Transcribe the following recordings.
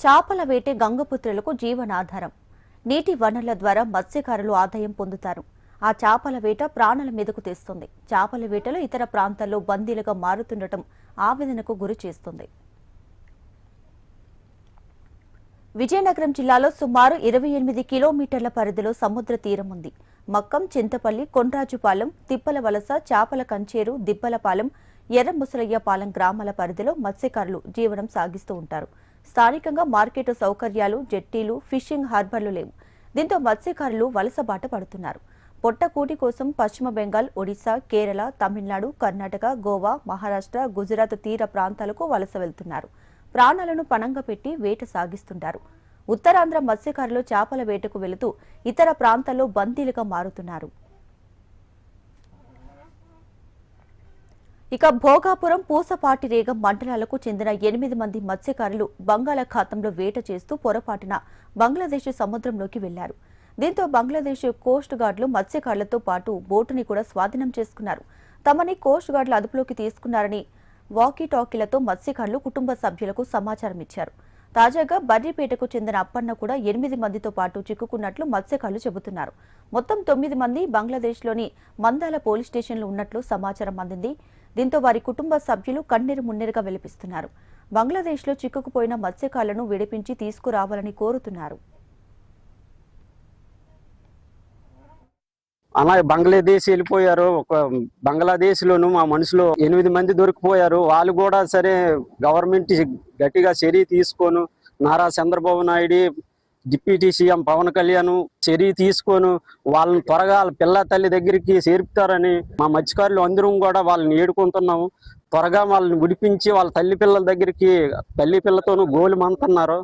చేపల వేటే గంగపుత్రులకు జీవనాధారం. నీటి వనరుల ద్వారా మత్స్యకారులు ఆదాయం పొందుతారు. ఆ చేపల వేట ప్రాణాల మీదకు తెస్తుంది. చేపల వేటలో ఇతర ప్రాంతాల్లో బందీలుగా మారుతుండటం ఆవేదనకు గురి చేస్తుంది. విజయనగరం జిల్లాలో సుమారు ఇరవై ఎనిమిది కిలోమీటర్ల పరిధిలో సముద్ర తీరం ఉంది. మక్కం చింతపల్లి కొండ్రాజుపాలెం తిప్పల వలస చాపల కంచేరు దిబ్బలపాలెం ఎర్రముసలయ్యపాలెం గ్రామాల పరిధిలో మత్స్యకారులు జీవనం సాగిస్తూ ఉంటారు. స్థానికంగా మార్కెట్ సౌకర్యాలు జెట్టీలు ఫిషింగ్ హార్బర్లు లేవు. దీంతో మత్స్యకారులు వలసబాట పడుతున్నారు. పొట్టకూటి కోసం పశ్చిమ బెంగాల్ ఒడిశా కేరళ తమిళనాడు కర్ణాటక గోవా మహారాష్ట్ర గుజరాత్ తీర ప్రాంతాలకు వలస వెళ్తున్నారు. ప్రాణాలను పణంగా పెట్టి వేట సాగిస్తుంటారు. ఉత్తరాంధ్ర మత్స్యకారులు చేపల వేటకు వెళుతూ ఇతర ప్రాంతాల్లో బందీలుగా మారుతున్నారు. ఇక భోగాపురం పూసపాటిరేగ మండలాలకు చెందిన ఎనిమిది మంది మత్స్యకారులు బంగాళాఖాతంలో వేట చేస్తూ పొరపాటున బంగ్లాదేశ్ సముద్రంలోకి వెళ్ళారు. దీంతో బంగ్లాదేశ్ కోస్ట్ గార్డులు మత్స్యకారులతో పాటు బోటుని కూడా స్వాధీనం చేసుకున్నారు. తమని కోస్ట్ గార్డులు అదుపులోకి తీసుకున్నారని వాకీ టాకీలతో మత్స్యకారులు కుటుంబ సభ్యులకు సమాచారం ఇచ్చారు. తాజాగా బర్రిపేటకు చెందిన అప్పన్న కూడా ఎనిమిది మందితో పాటు చిక్కుకున్నట్లు మత్స్యకారులు చెబుతున్నారు. మొత్తం తొమ్మిది మంది బంగ్లాదేశ్లోని మందాల పోలీస్ స్టేషన్లో ఉన్నట్లు సమాచారం అందింది. దీంతో వారి కుటుంబ సభ్యులు కన్నీరు మున్నీరుగా వెలిపిస్తున్నారు. బంగ్లాదేశ్లో చిక్కుకుపోయిన మత్స్యకారులను విడిపించి తీసుకురావాలని కోరుతున్నారు. అలా బంగ్లాదేశ్ వెళ్ళిపోయారు. ఒక బంగ్లాదేశ్ లోను మా మనుషులు ఎనిమిది మంది దొరికిపోయారు. వాళ్ళు కూడా సరే గవర్నమెంట్ గట్టిగా చర్య తీసుకోను. నారా చంద్రబాబు నాయుడు డిప్యూటీ సీఎం పవన్ కళ్యాణ్ చర్య తీసుకొని వాళ్ళని త్వరగా వాళ్ళ పిల్ల తల్లి దగ్గరికి చేరుపుతారని మా మత్స్యకారులు అందరం కూడా వాళ్ళని ఏడుకుంటున్నాము. త్వరగా వాళ్ళని విడిపించి వాళ్ళ తల్లి పిల్లల దగ్గరికి తల్లి పిల్లతోనూ గోలు మంతున్నారు.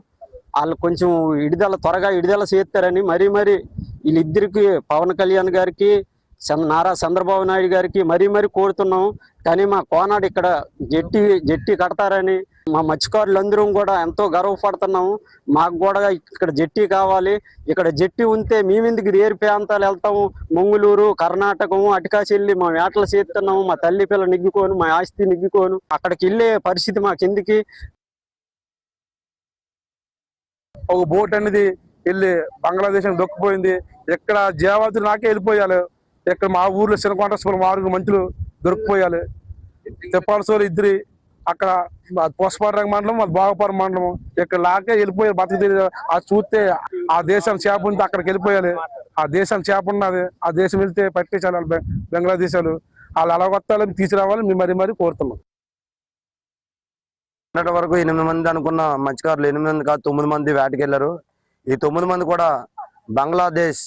వాళ్ళు కొంచెం విడుదల త్వరగా విడుదల చేస్తారని మరీ మరీ వీళ్ళిద్దరికి పవన్ కళ్యాణ్ గారికి నారా చంద్రబాబు నాయుడు గారికి మరీ మరీ కోరుతున్నాం. కానీ మా కోనాడు ఇక్కడ జట్టి జట్టి కడతారని మా మత్స్యకారులందరం కూడా ఎంతో గర్వపడుతున్నాము మాకు కూడా ఇక్కడ జట్టి కావాలి. ఇక్కడ జట్టి ఉంటే మేమెందుకు ఏరు ప్రాంతాలు వెళ్తాము? మంగుళూరు కర్ణాటకము అటుకాచెల్లి మా వేటలు చేస్తున్నాము. మా తల్లి పిల్ల నిగ్గుకోను మా ఆస్తి నిగ్గుకోను అక్కడికి వెళ్ళే పరిస్థితి మాకెందుకు? ఒక బోట్ అనేది వెళ్ళి బంగ్లాదేశ్ దొక్కిపోయింది. ఇక్కడ జీవాతులు నాకే వెళ్ళిపోయాలి ఇక్కడ మా ఊర్లో చిన్నకొండస్పురం ఆరుగురు మంచులు దొరికిపోయాలి. తెప్పాలసోలు ఇద్దరి అక్కడ పోసపారం మండలం అది బాగపారం మండలం ఇక్కడ లాగే వెళ్ళిపోయారు బతుకు తెలియదు ఆ చూస్తే ఆ దేశం చేప ఉంటే అక్కడికి వెళ్ళిపోయాలి. ఆ దేశం చేప ఉన్నది ఆ దేశం వెళ్తే పట్టేసాలి వాళ్ళు బంగ్లాదేశాలు వాళ్ళు అలా తీసుకురావాలని మేము మరీ మరీ కోరుతున్నాం. నిన్నటి వరకు ఎనిమిది మంది అనుకున్న మత్స్యకారులు ఎనిమిది మంది కాదు తొమ్మిది మంది వేటకెళ్ళారు ఈ తొమ్మిది మంది కూడా బంగ్లాదేశ్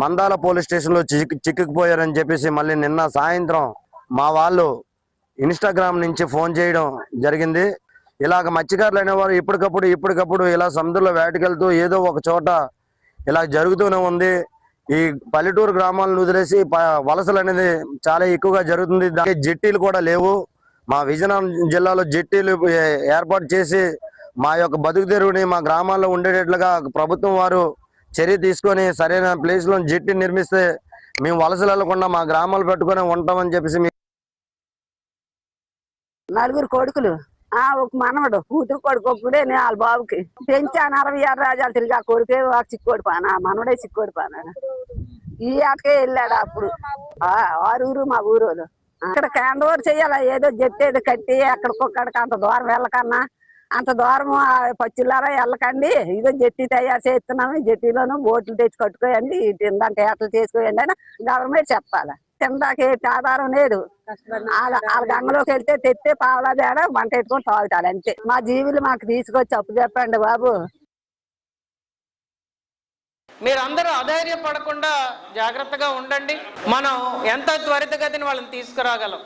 మందాల పోలీస్ స్టేషన్లో చిక్కుకుపోయారని చెప్పేసి మళ్ళీ నిన్న సాయంత్రం మా వాళ్ళు ఇన్స్టాగ్రామ్ నుంచి ఫోన్ చేయడం జరిగింది. ఇలాగ మత్స్యకారులు అనేవారు ఇప్పటికప్పుడు ఇప్పటికప్పుడు ఇలా సముద్రంలో వేటకెళ్తూ ఏదో ఒక చోట ఇలా జరుగుతూనే ఉంది. ఈ పల్లెటూరు గ్రామాలను వదిలేసి వలసలు అనేది చాలా ఎక్కువగా జరుగుతుంది. దానికి జట్టీలు కూడా లేవు. మా విజయనగరం జిల్లాలో జట్టీలు ఏర్పాటు చేసి మా యొక్క బతుకు తెరువుని మా గ్రామాల్లో ఉండేటట్లుగా ప్రభుత్వం వారు చర్య తీసుకొని సరైన ప్లేస్లో నిర్మిస్తే మేము వలసలు వెళ్ళకుండా మా గ్రామాలు పెట్టుకొని ఉంటామని చెప్పేసి నలుగురు కొడుకులు. ఆ ఒక మనవడు కూతురు కొడుకు ఒక్కడే నేను వాళ్ళ బాబుకి. పెంచాను అరవై ఆరు రాజాలు తిరిగి ఆ కొడుకే ఒక చిక్కోడి పాన మనవడే చిక్కోడి పాన. ఈ ఆటకే వెళ్ళాడు అప్పుడు. ఆ ఆరుగురు మా ఊరు అక్కడ క్యాండ్ ఓవర్ చేయాలా? ఏదో జట్టు ఏదో కట్టి అక్కడికొక్కడికి అంత దూరం వెళ్ళకన్నా అంత దూరం ఆ పచ్చులారా వెళ్ళకండి. ఇదో జట్టి తయారు చేస్తున్నాము. జట్టిలోను బోట్లు తెచ్చి కట్టుకోయండి. తిందంటే ఏటలు చేసుకోయండి అని గవర్నమెంట్ చెప్పాలి. తినడానికి ఏ ఆధారం లేదు. వాళ్ళ వాళ్ళ గంగలోకి వెళ్తే తెస్తే పావలా తేడా వంట పెట్టుకొని తాగుతాడు అంతే. మా జీవులు మాకు తీసుకొచ్చి అప్పు చెప్పండి బాబు. మీరందరూ అధైర్యపడకుండా జాగ్రత్తగా ఉండండి. మనం ఎంత త్వరితగతిని వాళ్ళని తీసుకురాగలం.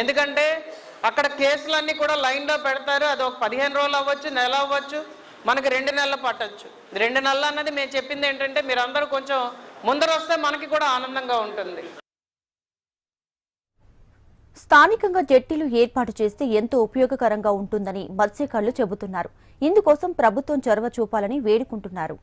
ఎందుకంటే అక్కడ కేసులన్నీ కూడా లైన్లో పెడతారు. అది ఒక పదిహేను రోజులు అవ్వచ్చు నెల అవ్వచ్చు మనకి రెండు నెలలు పట్టచ్చు. రెండు నెలలు అన్నది మేము చెప్పింది ఏంటంటే మీరందరూ కొంచెం ముందర వస్తే మనకి కూడా ఆనందంగా ఉంటుంది. స్థానికంగా జట్టీలు ఏర్పాటు చేస్తే ఎంతో ఉపయోగకరంగా ఉంటుందని మత్స్యకారులు చెబుతున్నారు. ఇందుకోసం ప్రభుత్వం చొరవ చూపాలని వేడుకుంటున్నారు.